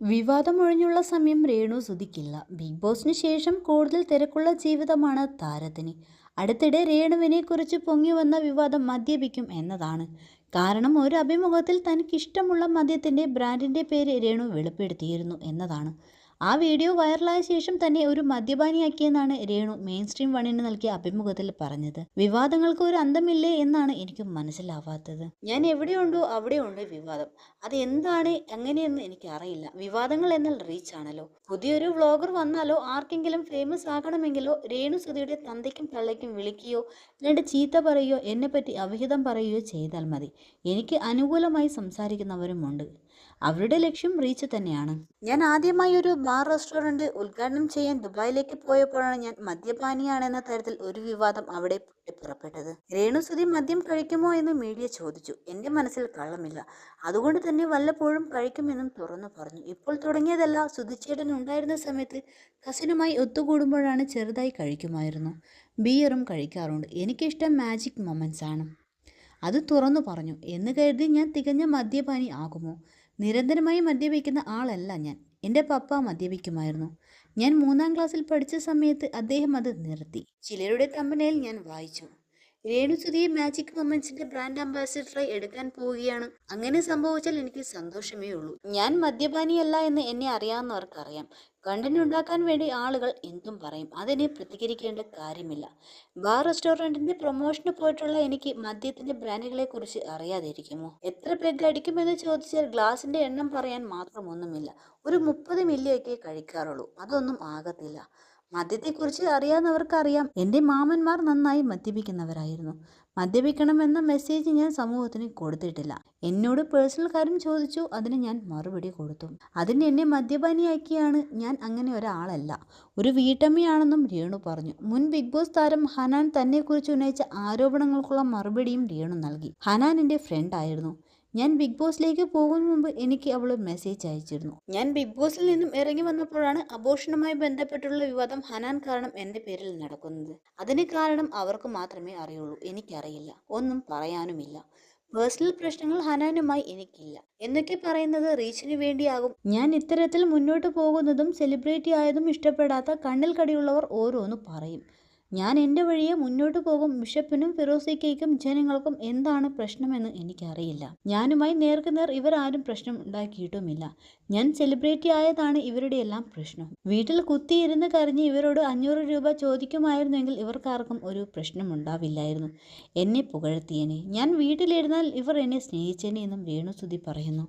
വിവാദമൊഴിഞ്ഞുള്ള സമയം രേണു സുധിക്കില്ല ബിഗ് ബോസിന് ശേഷം കൂടുതൽ തിരക്കുള്ള ജീവിതമാണ് താരത്തിന്. അടുത്തിടെ രേണുവിനെ കുറിച്ച് പൊങ്ങി വന്ന വിവാദം മദ്യപിക്കും എന്നതാണ്. കാരണം ഒരു അഭിമുഖത്തിൽ തനിക്കിഷ്ടമുള്ള മദ്യത്തിന്റെ ബ്രാൻഡിന്റെ പേര് രേണു വെളിപ്പെടുത്തിയിരുന്നു എന്നതാണ്. ആ വീഡിയോ വൈറലായ ശേഷം തന്നെ ഒരു മദ്യപാനിയാക്കിയെന്നാണ് രേണു മെയിൻ സ്ട്രീം വണ്ണിന് നൽകിയ അഭിമുഖത്തിൽ പറഞ്ഞത്. വിവാദങ്ങൾക്ക് ഒരു അന്തമില്ലേ എന്നാണ് എനിക്ക് മനസ്സിലാവാത്തത്. ഞാൻ എവിടെയുണ്ടോ അവിടെയുണ്ട് വിവാദം. അത് എന്താണ് എങ്ങനെയെന്ന് എനിക്ക് അറിയില്ല വിവാദങ്ങൾ എന്നാൽ റീച്ച് ആണല്ലോ. പുതിയൊരു വ്ളോഗർ വന്നാലോ ആർക്കെങ്കിലും ഫേമസ് ആകണമെങ്കിലോ രേണു സുധിയുടെ തന്തയ്ക്കും തള്ളയ്ക്കും വിളിക്കുകയോ രണ്ട് ചീത്ത പറയുകയോ എന്നെപ്പറ്റി അവിഹിതം പറയുകയോ ചെയ്താൽ മതി. എനിക്ക് അനുകൂലമായി സംസാരിക്കുന്നവരുമുണ്ട്. അവരുടെ ലക്ഷ്യം റീച്ച് തന്നെയാണ്. ഞാൻ ആദ്യമായി ഒരു ബാർ റെസ്റ്റോറന്റ് ഉദ്ഘാടനം ചെയ്യാൻ ദുബായിലേക്ക് പോയപ്പോഴാണ് ഞാൻ മദ്യപാനിയാണെന്ന തരത്തിൽ ഒരു വിവാദം അവിടെ പൊട്ടിപ്പുറപ്പെട്ടത് രേണുസുതി മദ്യം കഴിക്കുമോ എന്ന് മീഡിയ ചോദിച്ചു. എന്റെ മനസ്സിൽ കള്ളമില്ല. അതുകൊണ്ട് തന്നെ വല്ലപ്പോഴും കഴിക്കുമെന്നും തുറന്നു പറഞ്ഞു. ഇപ്പോൾ തുടങ്ങിയതല്ല സുധിച്ചേട്ടൻ ഉണ്ടായിരുന്ന സമയത്ത് കസിനുമായി ഒത്തുകൂടുമ്പോഴാണ് ചെറുതായി കഴിക്കുമായിരുന്നു. ബിയറും കഴിക്കാറുണ്ട്. എനിക്കിഷ്ടം മാജിക് മൊമെന്റ്സ് ആണ്. അത് തുറന്നു പറഞ്ഞു. എന്ന് കരുതി ഞാൻ തികഞ്ഞ മദ്യപാനി ആകുമോ? നിരന്തരമായി മദ്യപിക്കുന്ന ആളല്ല ഞാൻ. എന്റെ പപ്പ മദ്യപിക്കുമായിരുന്നു. ഞാൻ മൂന്നാം ക്ലാസ്സിൽ പഠിച്ച സമയത്ത് അദ്ദേഹം അത് നിർത്തി. ചിലരുടെ തമ്പനയിൽ ഞാൻ വായിച്ചു. രേണുസുതിയെ മാജിക് മൊമെന്റ്സിന്റെ ബ്രാൻഡ് അംബാസിഡറായി എടുക്കാൻ പോവുകയാണ്. അങ്ങനെ സംഭവിച്ചാൽ എനിക്ക് സന്തോഷമേ ഉള്ളൂ. ഞാൻ മദ്യപാനിയല്ല എന്ന് എന്നെ അറിയാവുന്നവർക്കറിയാം. കണ്ടന്റ് ഉണ്ടാക്കാൻ വേണ്ടി ആളുകൾ എന്തും പറയും. അതിനെ പ്രതികരിക്കേണ്ട കാര്യമില്ല. ബാർ റെസ്റ്റോറന്റിന്റെ പ്രൊമോഷന് പോയിട്ടുള്ള എനിക്ക് മദ്യത്തിന്റെ ബ്രാൻഡുകളെ കുറിച്ച് അറിയാതിരിക്കുമോ? എത്ര പെഗ് അടിക്കുമെന്ന് ചോദിച്ചാൽ ഗ്ലാസിന്റെ എണ്ണം പറയാൻ മാത്രമൊന്നുമില്ല ഒരു മുപ്പത് മില്ലിയൊക്കെ കഴിക്കാറുള്ളൂ. അതൊന്നും ആകത്തില്ല. മദ്യത്തെക്കുറിച്ച് അറിയാവുന്നവർക്കറിയാം. എന്റെ മാമന്മാർ നന്നായി മദ്യപിക്കുന്നവരായിരുന്നു. മദ്യപിക്കണമെന്ന മെസ്സേജ് ഞാൻ സമൂഹത്തിന് കൊടുത്തിട്ടില്ല. എന്നോട് പേഴ്സണൽ കാര്യം ചോദിച്ചു. അതിന് ഞാൻ മറുപടി കൊടുത്തു. അതിന് എന്നെ മദ്യപാനിയാക്കിയാണ്. ഞാൻ അങ്ങനെ ഒരാളല്ല. ഒരു വീട്ടമ്മയാണെന്നും രേണു പറഞ്ഞു. മുൻ ബിഗ് ബോസ് താരം ഹനാൻ തന്നെക്കുറിച്ച് ഉന്നയിച്ച ആരോപണങ്ങൾക്കുള്ള മറുപടിയും രേണു നൽകി. ഹനാൻ എന്റെ ഫ്രണ്ട് ആയിരുന്നു. ഞാൻ ബിഗ് ബോസിലേക്ക് പോകുന്ന മുമ്പ് എനിക്ക് അവൾ മെസ്സേജ് അയച്ചിരുന്നു. ഞാൻ ബിഗ് ബോസിൽ നിന്നും ഇറങ്ങി വന്നപ്പോഴാണ് അബോഷനുമായി ബന്ധപ്പെട്ടുള്ള വിവാദം ഹനാൻ കാരണം എന്റെ പേരിൽ നടക്കുന്നത്. അതിന് കാരണം അവർക്ക് മാത്രമേ അറിയുള്ളൂ. എനിക്കറിയില്ല. ഒന്നും പറയാനുമില്ല. പേഴ്സണൽ പ്രശ്നങ്ങൾ ഹനാനുമായി എനിക്കില്ല. എന്നൊക്കെ പറയുന്നത് റീച്ചിന് വേണ്ടിയാകും. ഞാൻ ഇത്തരത്തിൽ മുന്നോട്ട് പോകുന്നതും സെലിബ്രിറ്റി ആയതും ഇഷ്ടപ്പെടാത്ത കണ്ണിൽ കടിയുള്ളവർ ഓരോന്ന് പറയും. ഞാൻ എന്റെ വഴിയെ മുന്നോട്ട് പോകും. ബിഷപ്പിനും ഫിറോസിക്കയ്ക്കും ജനങ്ങൾക്കും എന്താണ് പ്രശ്നമെന്ന് എനിക്കറിയില്ല. ഞാനുമായി നേർക്കുനേർ ഇവരാരും പ്രശ്നം ഉണ്ടാക്കിയിട്ടുമില്ല. ഞാൻ സെലിബ്രിറ്റി ആയതാണ് ഇവരുടെ എല്ലാം പ്രശ്നം. വീട്ടിൽ കുത്തിയിരുന്ന് കരഞ്ഞ് ഇവരോട് അഞ്ഞൂറ് രൂപ ചോദിക്കുമായിരുന്നെങ്കിൽ ഇവർക്കാർക്കും ഒരു പ്രശ്നം ഉണ്ടാവില്ലായിരുന്നു. എന്നെ പുകഴ്ത്തിയനെ. ഞാൻ വീട്ടിലിരുന്നാൽ ഇവർ എന്നെ സ്നേഹിച്ചേനെ എന്നും വേണുസുതി പറയുന്നു.